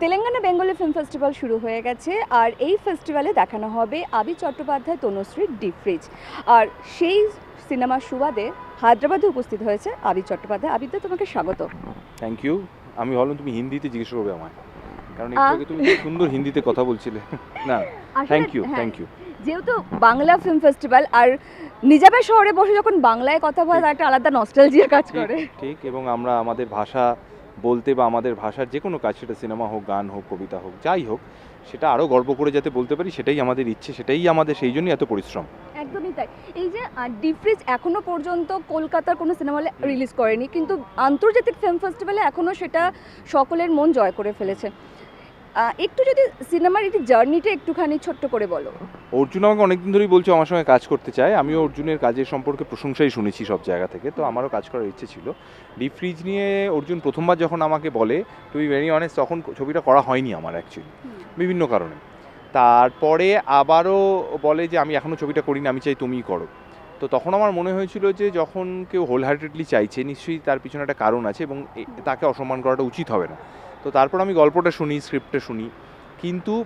Telangana Bengali film festival শুরু হয়ে গেছে আর এই ফেস্টিভ্যালে দেখানো হবে আবি চট্টোপাধ্যায় তনুশ্রীর ডিপ ফ্রিজ। আর সেই সিনেমার সুবাদে হায়দ্রাবাদে উপস্থিত হয়েছে আবি চট্টোপাধ্যায়। আবিতে তোমাকে স্বাগত। থ্যাংক ইউ আমি ভাবলাম তুমি হিন্দিতে জিজ্ঞেস করবে আমায়। কারণ তুমি খুব সুন্দর হিন্দিতে কথা বলছিলে। না থ্যাংক ইউ থ্যাংক ইউ যেহেতু বাংলা ফিল্ম ফেস্টিভ্যাল আর নিজামের শহরে বসে যখন বাংলায় কথা বলা তার একটা আলাদা নস্টালজিয়া কাজ করে। ঠিক এবং আমরা আমাদের ভাষা বলতে বা আমাদের ভাষার যে কোনো কাজ সেটা সিনেমা হোক গান হোক কবিতা হোক যাই হোক সেটা আরও গর্ব করে যাতে বলতে পারি সেটাই আমাদের ইচ্ছে সেটাই আমাদের সেই জন্যই এত পরিশ্রম। একদমই তাই। এই যে ডিফ্রিজ এখনও পর্যন্ত কলকাতার কোনো সিনেমা হলে রিলিজ করেনি কিন্তু আন্তর্জাতিক ফিল্ম ফেস্টিভ্যালে এখনও সেটা সকলের মন জয় করে ফেলেছে। একটু যদি সিনেমার একটি জার্নিটা একটুখানি ছোট্ট করে বলো। অর্জুন আমাকে অনেকদিন ধরেই বলছে আমার সঙ্গে কাজ করতে চায়। আমিও অর্জুনের কাজের সম্পর্কে প্রশংসাই শুনেছি সব জায়গা থেকে। তো আমারও কাজ করার ইচ্ছে ছিল। ডিপ ফ্রিজ নিয়ে অর্জুন প্রথমবার যখন আমাকে বলে টু বি ভেরি অনেস্ট তখন ছবিটা করা হয়নি আমার অ্যাকচুয়ালি বিভিন্ন কারণে। তারপরে আবারও বলে যে আমি এখনও ছবিটা করিনি আমি চাই তুমিই করো। তো তখন আমার মনে হয়েছিল যে যখন কেউ হোল হার্টেডলি চাইছে নিশ্চয়ই তার পিছনে একটা কারণ আছে এবং তাকে অসম্মান করাটা উচিত হবে না। তো তারপর আমি গল্পটা শুনি স্ক্রিপ্টটা শুনি। কিন্তু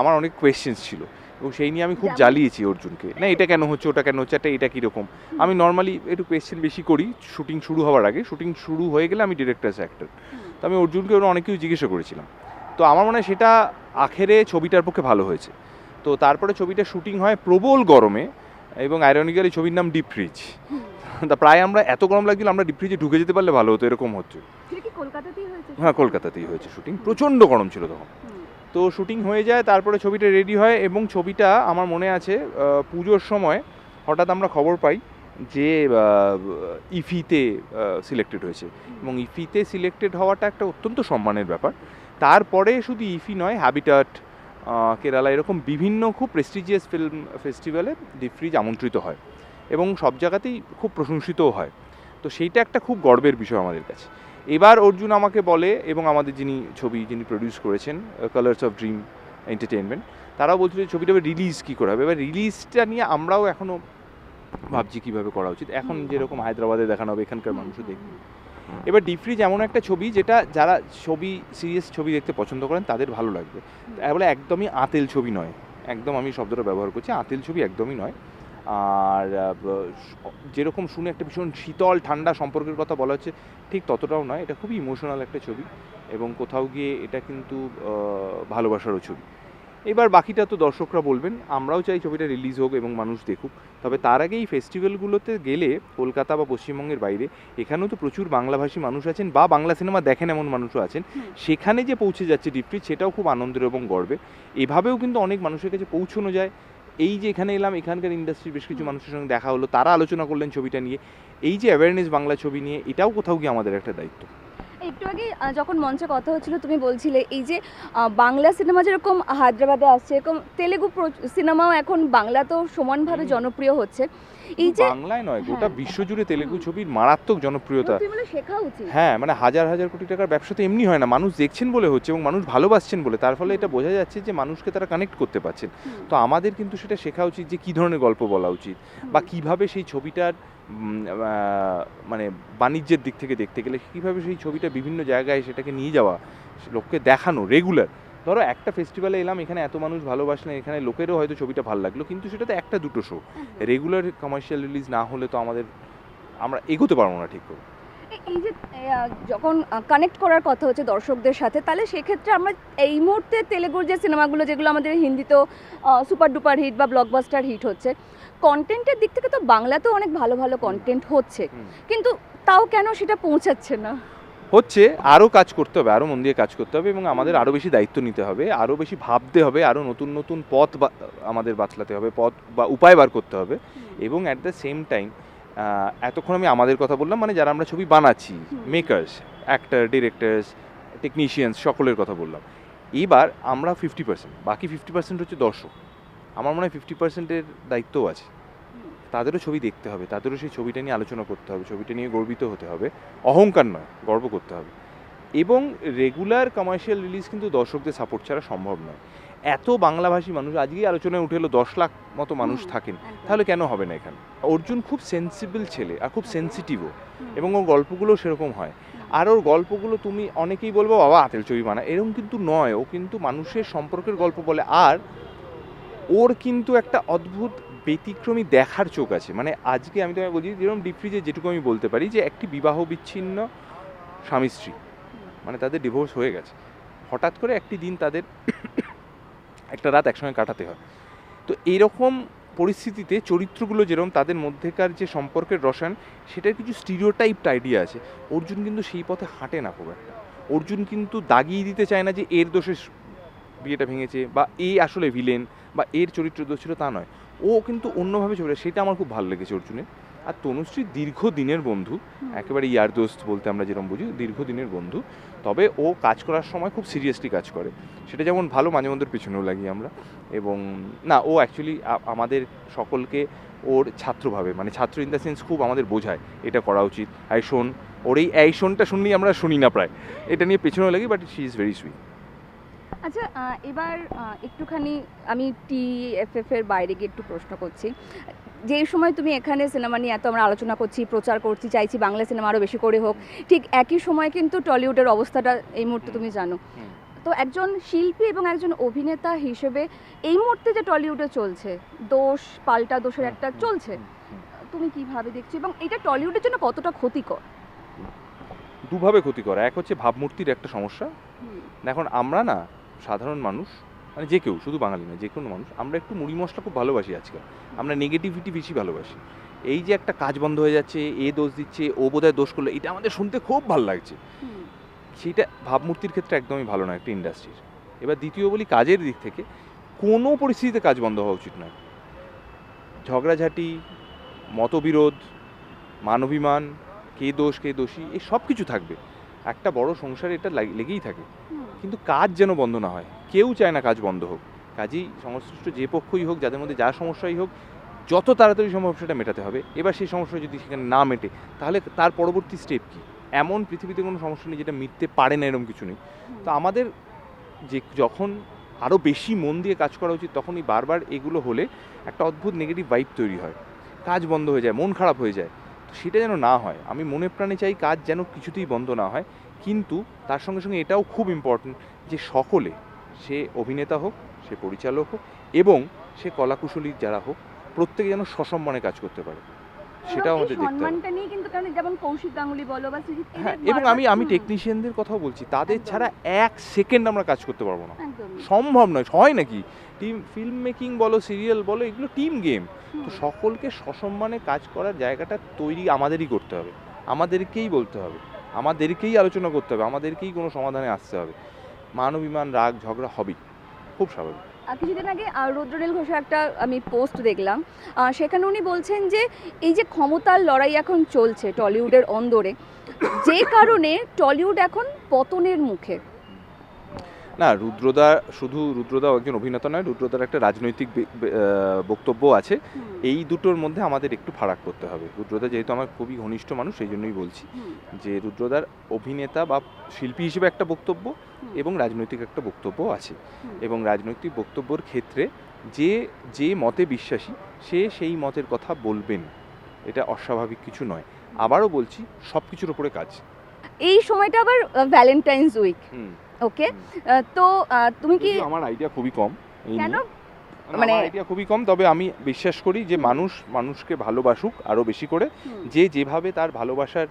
আমার অনেক কোয়েশ্চেন্স ছিল। এবং সেই নিয়ে আমি খুব জ্বালিয়েছি অর্জুনকে। না এটা কেন হচ্ছে ওটা কেন হচ্ছে একটা এটা কীরকম? আমি নর্মালি একটু কোয়েশ্চেন বেশি করি শুটিং শুরু হওয়ার আগে। শুটিং শুরু হয়ে গেলে আমি ডিরেক্টার্স অ্যাক্টর তো আমি অর্জুনকে ওরা অনেক কিছু জিজ্ঞাসা করেছিলাম। তো আমার মনে হয় সেটা আখেরে ছবিটার পক্ষে ভালো হয়েছে। তো তারপরে ছবিটা শুটিং হয় প্রবল গরমে এবং আইরনিক্যালি ছবির নাম ডিপ ফ্রিজ তা প্রায় আমরা এত গরম লাগছিল আমরা ডিপ ফ্রিজে ঢুকে যেতে পারলে ভালো হতো এরকম হচ্ছে। কলকাতাতেই হয়েছে হ্যাঁ কলকাতাতেই হয়েছে শুটিং প্রচণ্ড গরম ছিল তখন। তো শুটিং হয়ে যায়, তারপরে ছবিটা রেডি হয় এবং ছবিটা আমার মনে আছে পুজোর সময় হঠাৎ আমরা খবর পাই যে ইফিতে সিলেক্টেড হয়েছে। এবং ইফিতে সিলেক্টেড হওয়াটা একটা অত্যন্ত সম্মানের ব্যাপার। তারপরে শুধু ইফি নয় হ্যাবিটাট কেরালা এরকম বিভিন্ন খুব প্রেস্টিজিয়াস ফিল্ম ফেস্টিভ্যালে ডিপ ফ্রিজ আমন্ত্রিত হয়। এবং সব জায়গাতেই খুব প্রশংসিতও হয়। তো সেইটা একটা খুব গর্বের বিষয় আমাদের কাছে। এবার অর্জুন আমাকে বলে এবং আমাদের যিনি ছবি যিনি প্রডিউস করেছেন কালার্স অফ ড্রিম এন্টারটেনমেন্ট তারাও বলছিল যে ছবিটা রিলিজ কী করা হবে? এবার রিলিজটা নিয়ে আমরাও এখনও ভাবছি কীভাবে করা উচিত। এখন যেরকম হায়দ্রাবাদে দেখানো হবে এখানকার মানুষও দেখবে। এবার ডিপ ফ্রিজ এমন একটা ছবি যেটা যারা ছবি সিরিয়াস ছবি দেখতে পছন্দ করেন তাদের ভালো লাগবে। বলে একদমই আতেল ছবি নয়। একদম আমি শব্দটা ব্যবহার করছি আতেল ছবি একদমই নয়। আর যেরকম শুনে একটা ভীষণ শীতল ঠান্ডা সম্পর্কের কথা বলা হচ্ছে ঠিক ততটাও নয়। এটা খুবই ইমোশনাল একটা ছবি এবং কোথাও গিয়ে এটা কিন্তু ভালোবাসারও ছবি। এবার বাকিটা তো দর্শকরা বলবেন আমরাও চাই ছবিটা রিলিজ হোক এবং মানুষ দেখুক। তবে তার আগে এই ফেস্টিভ্যালগুলোতে গেলে কলকাতা বা পশ্চিমবঙ্গের বাইরে এখানেও তো প্রচুর বাংলাভাষী মানুষ আছেন বা বাংলা সিনেমা দেখেন এমন মানুষও আছেন। সেখানে যে পৌঁছে যাচ্ছে ডিপটি সেটাও খুব আনন্দের এবং গর্বে এভাবেও কিন্তু অনেক মানুষের কাছে পৌঁছানো যায়। এই যে এখানে এলাম, এখানকার ইন্ডাস্ট্রির বেশ কিছু মানুষের সঙ্গে দেখা হলো, তারা আলোচনা করলেন ছবিটা নিয়ে। এই যে অ্যাওয়ারনেস বাংলা ছবি নিয়ে, এটাও কোথাও গিয়ে আমাদের একটা দায়িত্ব। একটু আগে যখন মঞ্চে কথা হচ্ছিল তুমি বলছিলে এই যে বাংলা সিনেমা যেরকম হায়দ্রাবাদে আসছে এরকম তেলেগু সিনেমাও এখন বাংলাতেও সমানভাবে জনপ্রিয় হচ্ছে। এই যে বাংলায় নয় গোটা হ্যাঁ। বিশ্বজুড়ে তেলেগু ছবির মারাত্মক জনপ্রিয়তা। বলে শেখা উচিত। হ্যাঁ মানে হাজার হাজার কোটি টাকার ব্যবসা তো এমনি হয় না মানুষ দেখছেন বলে হচ্ছে এবং মানুষ ভালোবাসছেন বলে। তার ফলে এটা বোঝা যাচ্ছে যে মানুষকে তারা কানেক্ট করতে পারছেন। তো আমাদের কিন্তু সেটা শেখা উচিত যে কী ধরনের গল্প বলা উচিত বা কীভাবে সেই ছবিটার মানে বাণিজ্যের দিক থেকে দেখতে গেলে কীভাবে সেই ছবিটা বিভিন্ন জায়গায় সেটাকে নিয়ে যাওয়া লোককে দেখানো রেগুলার ধরো একটা ফেস্টিভ্যালে এলাম এখানে এত মানুষ ভালোবাসলেন এখানে লোকেরও হয়তো ছবিটা ভালো লাগল কিন্তু সেটা তো একটা দুটো শো রেগুলার কমার্শিয়াল রিলিজ না হলে তো আমাদের আমরা এগোতে পারব না ঠিক করে। এই যে যখন কানেক্ট করার কথা হচ্ছে দর্শকদের সাথে তাহলে সেক্ষেত্রে আমরা এই মুহূর্তে তেলেগুর যে সিনেমাগুলো যেগুলো আমাদের হিন্দিতেও সুপার ডুপার হিট বা ব্লকবাস্টার হিট হচ্ছে কন্টেন্টের দিক থেকে তো বাংলাতেও অনেক ভালো ভালো কন্টেন্ট হচ্ছে। কিন্তু তাও কেন সেটা পৌঁছাচ্ছে না? হচ্ছে আরও কাজ করতে হবে আরও মন দিয়ে কাজ করতে হবে এবং আমাদের আরও বেশি দায়িত্ব নিতে হবে আরও বেশি ভাবতে হবে আরও নতুন নতুন পথ আমাদের বাতলাতে হবে পথ বা উপায় বার করতে হবে এবং অ্যাট দ্য সেম টাইম এতক্ষণ আমি আমাদের কথা বললাম মানে যারা আমরা ছবি বানাচ্ছি। মেকার্স অ্যাক্টর ডিরেক্টার্স টেকনিশিয়ানস সকলের কথা বললাম। এবার আমরা ফিফটি পার্সেন্ট বাকি ফিফটি পার্সেন্ট হচ্ছে দর্শক। আমার মনে হয় ফিফটি পার্সেন্টের দায়িত্বও আছে। তাদেরও ছবি দেখতে হবে তাদেরও সেই ছবিটা নিয়ে আলোচনা করতে হবে ছবিটা নিয়ে গর্বিত হতে হবে। অহংকার নয় গর্ব করতে হবে। এবং রেগুলার কমার্শিয়াল রিলিজ কিন্তু দর্শকদের সাপোর্ট ছাড়া সম্ভব নয়। এত বাংলাভাষী মানুষ আজকেই আলোচনায় উঠে এলো দশ লাখ মতো মানুষ থাকেন। তাহলে কেন হবে না এখানে? অর্জুন খুব সেন্সিবল ছেলে আর খুব সেন্সিটিভও এবং ওর গল্পগুলোও সেরকম হয়। আর ওর গল্পগুলো তুমি অনেকেই বলব বাবা আতেল ছবি বানা এরকম কিন্তু নয়। ও কিন্তু মানুষের সম্পর্কের গল্প বলে। আর ওর কিন্তু একটা অদ্ভুত ব্যতিক্রমী দেখার চোখ আছে। মানে আজকে আমি তোমায় বলছি যেরকম ডিপ ফ্রিজে যেটুকু আমি বলতে পারি যে একটি বিবাহ বিচ্ছিন্ন স্বামী স্ত্রী মানে তাদের ডিভোর্স হয়ে গেছে। হঠাৎ করে একটি দিন তাদের একটা রাত একসঙ্গে কাটাতে হয়। তো এইরকম পরিস্থিতিতে চরিত্রগুলো যেরকম তাদের মধ্যেকার যে সম্পর্কের রসায়ন, সেটার কিছু স্টিরিওটাইপড আইডিয়া আছে। অর্জুন কিন্তু সেই পথে হাঁটে না খুব একটা। অর্জুন কিন্তু দাগিয়ে দিতে চায় না যে এর দোষে বিয়েটা ভেঙেছে বা এই আসলে ভিলেন বা এর চরিত্র দোষ ছিল তা নয়। ও কিন্তু অন্যভাবে চলে সেটা আমার খুব ভালো লেগেছে অর্জুনের। আর তনুশ্রী দীর্ঘদিনের বন্ধু একেবারে ইয়ার দোস্ত বলতে আমরা যেরকম বুঝি দীর্ঘদিনের বন্ধু। তবে ও কাজ করার সময় খুব সিরিয়াসলি কাজ করে। সেটা যেমন ভালো মাঝে মধ্যে পেছনেও লাগি আমরা। এবং না ও অ্যাকচুয়ালি আমাদের সকলকে ওর ছাত্রভাবে মানে ছাত্র ইন দ্য সেন্স খুব আমাদের বোঝায় এটা করা উচিত। আই শোন ওর এই এই শোনটা শুনলেই আমরা শুনি না প্রায়। এটা নিয়ে পেছনেও লাগি but she is very sweet আচ্ছা এবার একটুখানি আমি টিএফএফ এর বাইরে গিয়ে একটু প্রশ্ন করছি। যে সময় তুমি এখানে সিনেমা নিয়ে এত আমরা আলোচনা করছি প্রচার করছি চাইছি বাংলা সিনেমা আরও বেশি করে হোক ঠিক একই সময় কিন্তু টলিউডের অবস্থাটা এই মুহূর্তে তুমি জানো। তো একজন শিল্পী এবং একজন অভিনেতা হিসেবে এই মুহূর্তে যে টলিউডে চলছে দোষ পাল্টা দোষের একটা চলছে তুমি কীভাবে দেখছ? এবং এটা টলিউডের জন্য কতটা ক্ষতিকর? দুভাবে ক্ষতিকর। এক হচ্ছে ভাবমূর্তির একটা সমস্যা। এখন আমরা না সাধারণ মানুষ মানে যে কেউ শুধু বাঙালি না যে কোনো মানুষ। আমরা একটু মুড়ি মশলা খুব ভালোবাসি আজকাল। আমরা নেগেটিভিটি বেশি ভালোবাসি। এই যে একটা কাজ বন্ধ হয়ে যাচ্ছে এ দোষ দিচ্ছে ও বোধহয় দোষ করল এটা আমাদের শুনতে খুব ভালো লাগছে। সেইটা ভাবমূর্তির ক্ষেত্রে একদমই ভালো না একটা ইন্ডাস্ট্রির এবার দ্বিতীয় বলি কাজের দিক থেকে কোনো পরিস্থিতিতে কাজ বন্ধ হওয়া উচিত নয়। ঝগড়াঝাটি মতবিরোধ মানবিমান কে দোষ কে দোষী এই সব কিছু থাকবে। একটা বড় সংসারে এটা লেগেই থাকে। কিন্তু কাজ যেন বন্ধ না হয়। কেউ চায় না কাজ বন্ধ হোক। কাজেই সংশ্লিষ্ট যে পক্ষই হোক, যাদের মধ্যে যা সমস্যাই হোক, যত তাড়াতাড়ি সম্ভব সেটা মেটাতে হবে। এবার সেই সমস্যা যদি সেখানে না মেটে, তাহলে তার পরবর্তী স্টেপ কি? এমন পৃথিবীতে কোনো সমস্যা নেই যেটা মিটতে পারে না, এরকম কিছু নেই। তো আমাদের যে যখন আরও বেশি মন দিয়ে কাজ করা উচিত, তখনই বারবার এগুলো হলে একটা অদ্ভুত নেগেটিভ ভাইব তৈরি হয়। কাজ বন্ধ হয়ে যায়, মন খারাপ হয়ে যায়। তো সেটা যেন না হয়। আমি মনে প্রাণে চাই কাজ যেন কিছুতেই বন্ধ না হয়। কিন্তু তার সঙ্গে সঙ্গে এটাও খুব ইম্পর্ট্যান্ট যে সকলে সে অভিনেতা হোক সে পরিচালক হোক এবং সে কলাকুশলী যারা হোক প্রত্যেকে যেন সসম্মানে কাজ করতে পারে। সেটাও আমাদের দেখতে হবে। সম্মানটা নিয়ে কিন্তু কারণ যেমন কৌশিক গাঙ্গুলি বলো বা সৃজিত হ্যাঁ এবং আমি আমি টেকনিশিয়ানদের কথাও বলছি তাদের ছাড়া এক সেকেন্ড আমরা কাজ করতে পারব না। সম্ভব নয় হয় নাকি? টিম ফিল্ম মেকিং বলো সিরিয়াল বলো এগুলো টিম গেম তো সকলকে সসম্মানে কাজ করার জায়গাটা তৈরি আমাদেরই করতে হবে। আমাদেরকেই বলতে হবে। আমাদেরকেই আলোচনা করতে হবে। আমাদেরকেই কোনো সমাধানে আসতে হবে। মানবিমান রাগ, ঝগড়া হবেই। খুব স্বাভাবিক। কিছুদিন আগে রুদ্রনীল ঘোষের একটা, আমি পোস্ট দেখলাম সেখানে উনি বলছেন যে, এই যে ক্ষমতার লড়াই এখন চলছে টলিউডের অন্দরে, যে কারণে টলিউড এখন পতনের মুখে। না রুদ্রদা শুধু রুদ্রদাও একজন অভিনেতা নয় রুদ্রদার একটা রাজনৈতিক বক্তব্য আছে। এই দুটোর মধ্যে আমাদের একটু ফারাক করতে হবে। রুদ্রদা যেহেতু আমার খুবই ঘনিষ্ঠ মানুষ সেই জন্যই বলছি যে রুদ্রদার অভিনেতা বা শিল্পী হিসেবে একটা বক্তব্য এবং রাজনৈতিক একটা বক্তব্য আছে। এবং রাজনৈতিক বক্তব্যর ক্ষেত্রে যে যে মতে বিশ্বাসী সে সেই মতের কথা বলবেন। এটা অস্বাভাবিক কিছু নয়। আবারও বলছি সব কিছুর ওপরে কাজ। এই সময়টা আবার ভ্যালেন্টাইন্স উইক হুম, ওকে। তো তুমি কি আমার আইডিয়া খুবই কম কেন? মানে- মানে আইডিয়া খুবই কম তবে আমি বিশ্বাস করি যে মানুষ মানুষকে ভালোবাসুক আরও বেশি করে। যে যেভাবে তার ভালোবাসার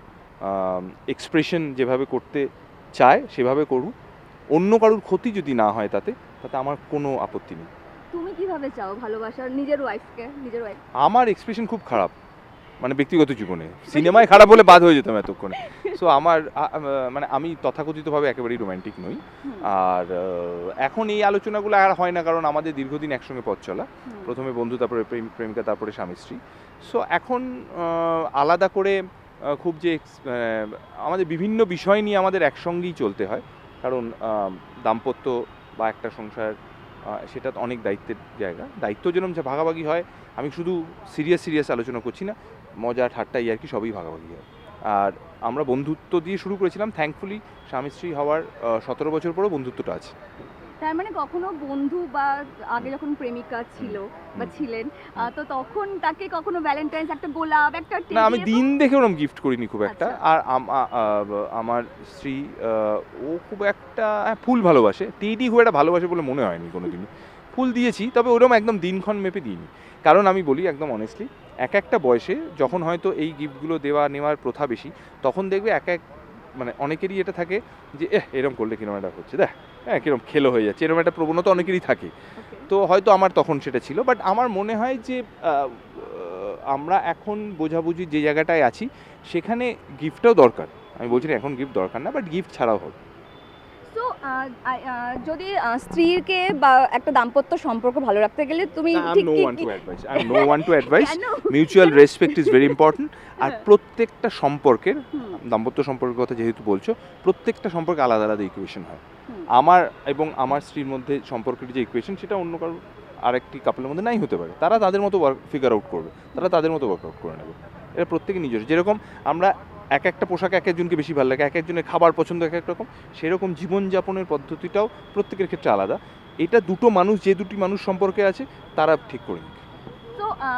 এক্সপ্রেশন যেভাবে করতে চায় সেভাবে করুক। অন্য কারুর ক্ষতি যদি না হয় তাতে তাতে আমার কোনো আপত্তি নেই। তুমি কীভাবে চাও ভালোবাসার? নিজের ওয়াইফকে নিজের ওয়াইফ আমার এক্সপ্রেশন খুব খারাপ। মানে ব্যক্তিগত জীবনে। সিনেমায় খারাপ হলে বাদ হয়ে যেতাম এতক্ষণে। সো আমার মানে আমি তথাকথিতভাবে একেবারেই রোমান্টিক নই। আর এখন এই আলোচনাগুলো আর হয় না কারণ আমাদের দীর্ঘদিন একসঙ্গে পথ চলা। প্রথমে বন্ধু তারপরে প্রেম- প্রেমিকা তারপরে স্বামী স্ত্রী। সো এখন আলাদা করে খুব যে আমাদের বিভিন্ন বিষয় নিয়ে আমাদের একসঙ্গেই চলতে হয়। কারণ দাম্পত্য বা একটা সংসার সেটা অনেক দায়িত্বের জায়গা। দায়িত্ব যেরকম যে ভাগাভাগি হয় আমি শুধু সিরিয়াস সিরিয়াস আলোচনা করছি না। মজা ঠাট্টা ইয়ার কি সবই ভাগাভাগি হয়। আর আমরা বন্ধুত্ব দিয়ে শুরু করেছিলাম থ্যাঙ্কফুলি স্বামী স্ত্রী হওয়ার সতেরো বছর পরেও বন্ধুত্বটা আছে। তার মানে কখনো বন্ধু বা আগে যখন প্রেমিকা ছিল বা ছিলেন তো তখন তাকে কখনো ভ্যালেন্টাইন্স একটা গোলাপ একটা না আমি দিন দেখে ওরকম গিফট করিনি খুব একটা। আচ্ছা। আর আমার স্ত্রী ও খুব একটা হ্যাঁ, ফুল ভালোবাসে। টেডি খুব একটা ভালোবাসে বলে মনে হয়নি কোনোদিনই। ফুল দিয়েছি তবে ওরকম একদম দিনক্ষণ মেপে দিইনি। কারণ আমি বলি একদম অনেস্টলি এক একটা বয়সে যখন হয়তো এই গিফটগুলো দেওয়া নেওয়ার প্রথা বেশি তখন দেখবে এক এক মানে অনেকেরই এটা থাকে যে এহ এরকম করলে কিরম একটা হচ্ছে? দেখ হ্যাঁ কিরম খেলো হয়ে যাচ্ছে এরকম একটা প্রবণতা অনেকেরই থাকে। তো হয়তো আমার তখন সেটা ছিল বাট আমার মনে হয় যে আমরা এখন বোঝাবুঝি যে জায়গাটায় আছি সেখানে গিফটটাও দরকার। আমি বলছি এখন গিফট দরকার না বাট গিফট ছাড়াও হবে। যদি স্ত্রীকে বা একটা দাম্পত্য সম্পর্ক ভালো রাখতে গেলে তুমি ঠিক know one two advice I know one two advice? Mutual respect is very important আর। প্রত্যেকটা সম্পর্কের দাম্পত্য সম্পর্কের কথা যেহেতু বলছো প্রত্যেকটা সম্পর্কে আলাদা আলাদা ইকুয়েশন হয়। আমার এবং আমার স্ত্রীর মধ্যে সম্পর্কের যে ইকুয়েশন সেটা অন্য কারও আরেকটি কাপলের মধ্যে নাই হতে পারে। তারা তাদের মতো ওয়ার্ক ফিগার আউট করবে। তারা তাদের মতো ওয়ার্কআউট করে নেবে। এটা প্রত্যেকে নিজস্ব। যেরকম আমরা এক একটা পোশাক এক একজনকে বেশি ভালো লাগে এক একজনের খাবার পছন্দ এক এক রকম। সেরকম জীবনযাপনের পদ্ধতিটাও প্রত্যেকের ক্ষেত্রে আলাদা। এটা দুটো মানুষ যে দুটি মানুষ সম্পর্কে আছে তারা ঠিক করে নিক।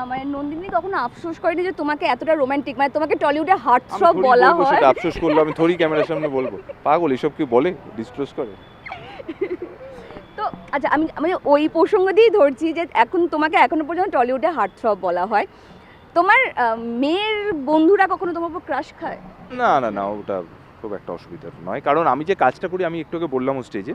মানে নন্দিনী কখনো আফসোস করেনি যে তোমাকে এতটা রোমান্টিক মানে তোমাকে টলিউডে হার্ট আমি বলা হয়। সেটা আফসোস করল আমি থোড়ি ক্যামেরার সামনে বলব। পাগল এসব কি বলে? ডিসক্লোজ করে। তো আচ্ছা আমি আমি ওই প্রসঙ্গ দিয়েই ধরছি যে এখন তোমাকে এখনও পর্যন্ত টলিউডে হার্ট থ্রব বলা হয়। তোমার মেয়ের বন্ধুরা কখনো তোমার উপর ক্রাশ খায়? না না না ওটা খুব একটা অসুবিধার নয়। কারণ আমি যে কাজটা করি আমি একটু আগে বললাম স্টেজে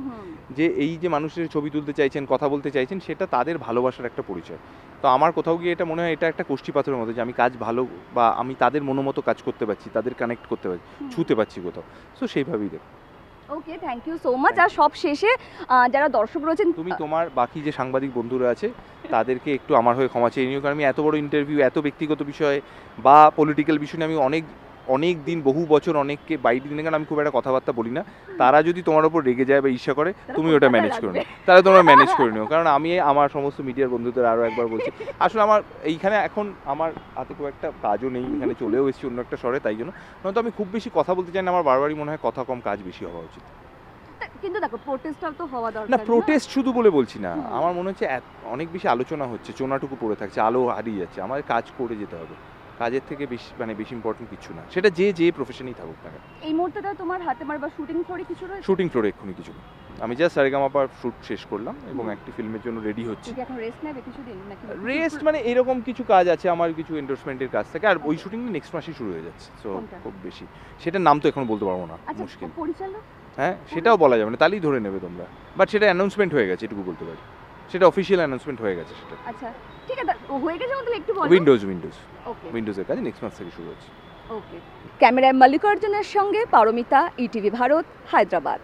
যে এই যে মানুষের ছবি তুলতে চাইছেন কথা বলতে চাইছেন সেটা তাদের ভালোবাসার একটা পরিচয়। তো আমার কোথাও গিয়ে এটা মনে হয় এটা একটা কোষ্ঠী পাথরের মতো যে আমি কাজ ভালো বা আমি তাদের মনোমতো কাজ করতে পারছি তাদের কানেক্ট করতে পারছি। ছুতে পারছি কোথাও। সো সেইভাবেই দেখ। Okay thank you so much আর সব শেষে যারা দর্শক রয়েছেন তুমি তোমার বাকি যে সাংবাদিক বন্ধুরা আছে তাদেরকে একটু আমার হয়ে ক্ষমা চেয়ে নিও কারণ আমি এত বড় ইন্টারভিউ এত ব্যক্তিগত বিষয়ে বা পলিটিক্যাল বিষয় নিয়ে আমি অনেক অনেক দিন বহু বছর অনেককে বাইরে দিনে কারণ আমি খুব একটা কথাবার্তা বলি না। তারা যদি তোমার ওপর রেগে যায় বা ঈর্ষা করে তুমি ওটা ম্যানেজ করে নিও। তাহলে তোমরা ম্যানেজ করে নিও। কারণ আমি আমার সমস্ত মিডিয়ার বন্ধুদের আরও একবার বলছি আসলে আমার এইখানে এখন আমার হাতে খুব একটা কাজও নেই এখানে চলেও এসেছি অন্য একটা শহরে তাই জন্য। নয়তো আমি খুব বেশি কথা বলতে চাই না আমার বারবারই মনে হয় কথা কম কাজ বেশি হওয়া উচিত। কিন্তু দেখো প্রোটেস্টটাও তো হওয়া দরকার। না প্রোটেস্ট শুধু বলে বলছি না। আমার মনে হচ্ছে অনেক বেশি আলোচনা হচ্ছে চোনাটুকু পড়ে থাকছে আলো হারিয়ে যাচ্ছে। আমাদের কাজ করে যেতে হবে। কাজের থেকে বেশি মানে বেশি ইম্পর্টেন্ট কিছু না। সেটা যে যে প্রফেশনেই থাকুক না এই মুহূর্তেটা তোমার হাতে মার বা শুটিং ফ্লোরে কিছু রয়েছে? শুটিং ফ্লোরে এক্ষুনি কিছু না। আমি জাস্ট সারেগামাপার শুট শেষ করলাম এবং একটি ফিল্মের জন্য রেডি হচ্ছি। এখন রেস্ট নেবে কিছুদিন নাকি রেস্ট মানে এরকম কিছু কাজ আছে আমার কিছু এন্ডোর্সমেন্টের কাজ থাকে। আর ওই শুটিং নেক্সট মাসেই শুরু হয়ে যাচ্ছে সো খুব বেশি। সেটার নাম তো এখন বলতে পারব না আচ্ছা মুশকিল। পরিচালক? হ্যাঁ সেটাও বলা যাবে না তাহলেই ধরে নেবে তোমরা। বাট সেটা অ্যানাউন্সমেন্ট হয়ে গেছে এটুকু বলতে পারি। সেটা অফিসিয়াল অ্যানাউন্সমেন্ট হয়ে গেছে সেটা। আচ্ছা ঠিক আছে হয়ে গেছে তাহলে একটু বলো। উইন্ডোজ উইন্ডোজ ওকে উইন্ডোজের কাজ নেক্সট মাস থেকে শুরু হচ্ছে। ওকে ক্যামেরায় মল্লিকার্জুনের সঙ্গে পারমিতা ইটিভি ভারত হায়দ্রাবাদ।